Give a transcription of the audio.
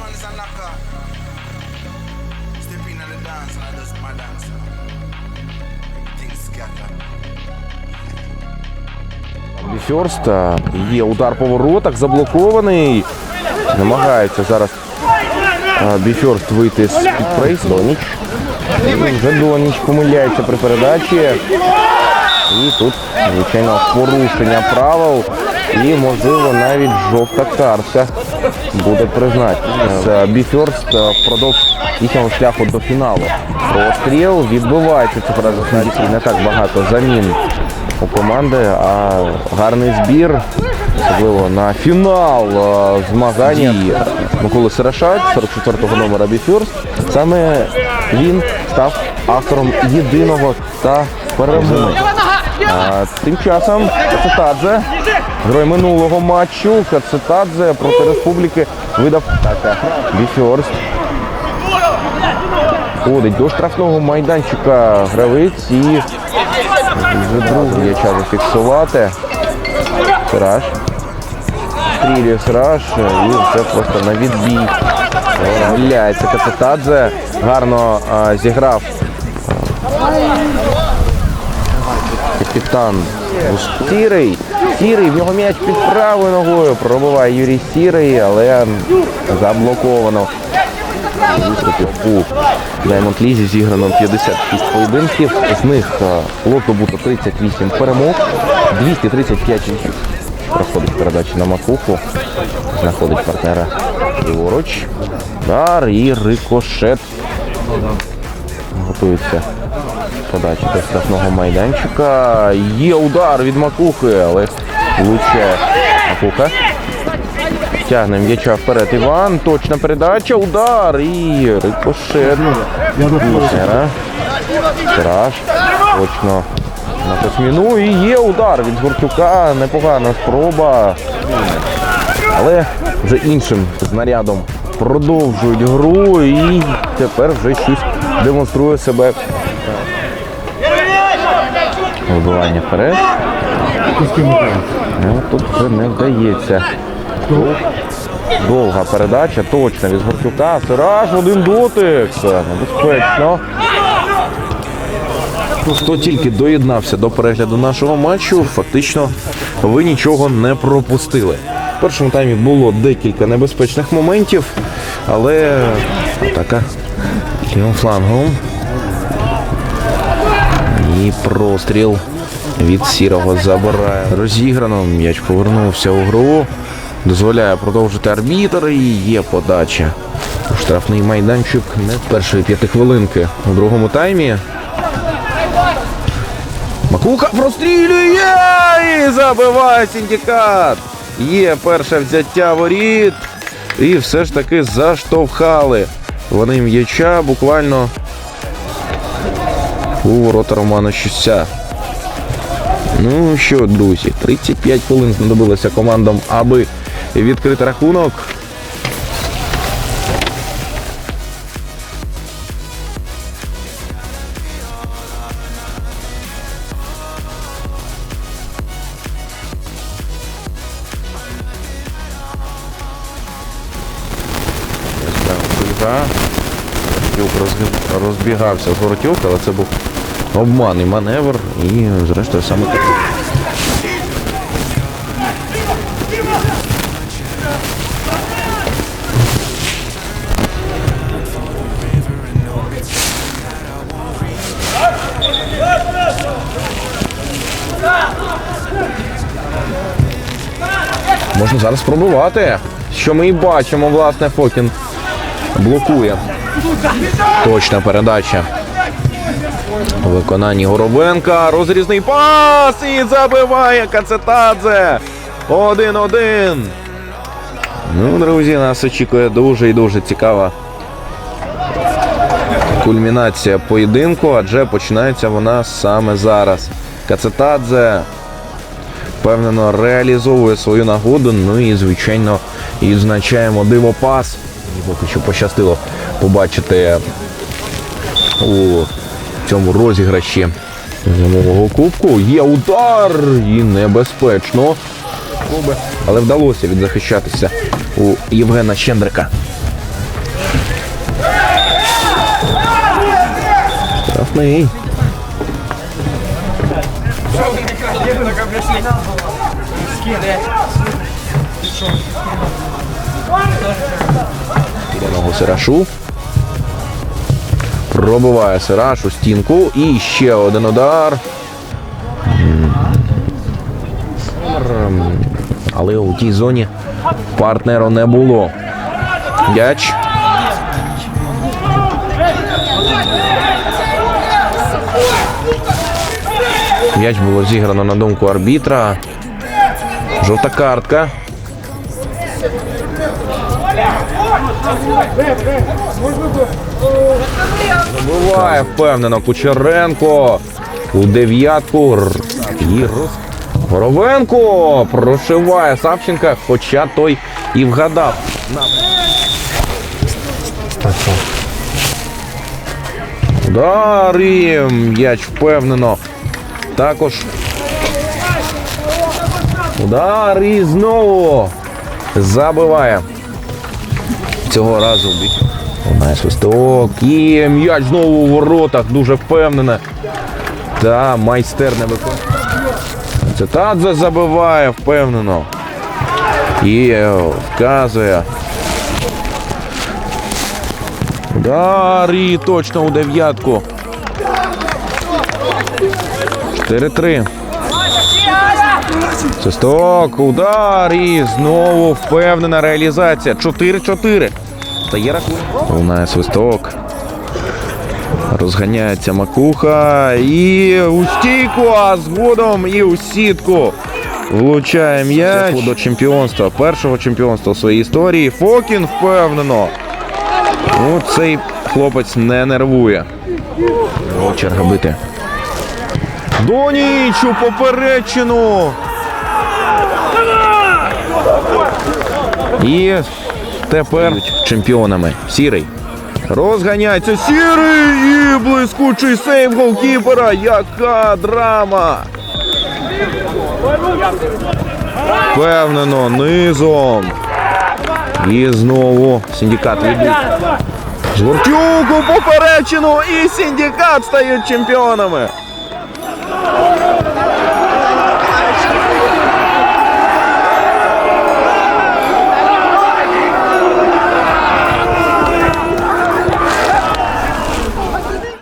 one is a knocker. Step in on the dance and I just my dance. Everything scatter. Біфьорст. е, Є удар по воротах, заблокований. Намагається зараз Біфьорст вийти з під прейс. Доніч. Вже Доніч помиляється при передачі. І тут, звичайно, порушення правил. І, можливо, навіть жовта картка буде призначена. Е, впродовж їхнього шляху до фіналу. Простріл відбувається це правда, не так багато замін у команди, а гарний збір, особливо на фінал е, змагання Миколи Сирашать, 44-го номера Біфюрст. Саме він став автором єдиного та перемоги. А, тим часом Кацетадзе, герой минулого матчу, Кацетадзе проти республіки видав так, Біфьорст. Ходить до штрафного майданчика гравець і вже другий м'яча зафіксувати. Сираж. Стрілює Сираж і це просто на відбій. Гуляється Кацетадзе. Гарно а, зіграв капітан Сірий. Сірий, в нього м'яч під правою ногою. Пробиває Юрій Сірий, але заблоковано. У Diamond Лізі зіграно 56 поєдинків. З них е, було здобуто 38 перемог, 235 нічів. Проходить передача на макуху, знаходить партнера ліворуч. Удар і рикошет. Готується подача до штрафного майданчика. Є удар від макухи, але влучає макуха. Тягне м'яча вперед Іван. Точна передача, удар і рикошет. Тираж. Точно на Косміну. І є удар від Гуртюка. Непогана спроба. Але вже іншим знарядом продовжують гру і тепер вже щось демонструє себе. Вибивання вперед. Ну, тут вже не вдається. Довга передача, точно від Гуртюка. Сираж, один дотик. Небезпечно. Хто тільки доєднався до перегляду нашого матчу, фактично ви нічого не пропустили. В першому таймі було декілька небезпечних моментів, але атака лівим флангом. І простріл від сірого забирає. Розіграно. М'яч повернувся у гру. Дозволяє продовжити арбітр і є подача. Штрафний майданчик не першої п'яти хвилинки у другому таймі. Макуха прострілює і забиває синдикат. Є перше взяття воріт. І все ж таки заштовхали. Вони м'яча буквально у ворота Романа Щуся. Ну що, друзі, 35 хвилин знадобилося командам, аби відкрити рахунок. Розбігався з воротюк, але це був обманний маневр і, зрештою, саме так. Можна зараз пробувати. Що ми і бачимо, власне, Фокін блокує. Точна передача. У Горобенка. Розрізний пас і забиває Кацетадзе. 1-1. Ну, друзі, нас очікує дуже і дуже цікава кульмінація поєдинку, адже починається вона саме зараз. Кацетадзе впевнено реалізовує свою нагоду. Ну і, звичайно, відзначаємо дивопас. І поки що пощастило Побачити у цьому розіграші нового кубку. Є удар і небезпечно. Але вдалося відзахищатися у Євгена Щендрика. Штрафний. Піляного Сирашу. Пробиває Сираш у стінку. І ще один удар. Але у тій зоні партнеру не було. М'яч. М'яч було зіграно на думку арбітра. Жовта картка. Забиває впевнено Кучеренко. У дев'ятку. І Горовенко прошиває Савченка, хоча той і вгадав. Удар і м'яч впевнено. Також. Удар і знову забиває. Цього разу. Лунає свисток. І м'яч знову у воротах. Дуже впевнено. Та майстерне виконання. Цитадзе забиває впевнено. І е, вказує. Удар і точно у дев'ятку. 4-3. Свисток, удар і знову впевнена реалізація. 4-4. Стає рахунок. Лунає свисток. Розганяється макуха і у стійку, а згодом і у сітку. Влучає м'яч до чемпіонства, першого чемпіонства в своїй історії. Фокін впевнено. Ну, цей хлопець не нервує. Черга бити. Доніч у поперечину. І тепер чемпіонами. Сірий. Розганяється сірий і блискучий сейв голкіпера. Яка драма! Впевнено, низом. І знову синдикат ведуть. Жгуртюк поперечину і синдикат стають чемпіонами.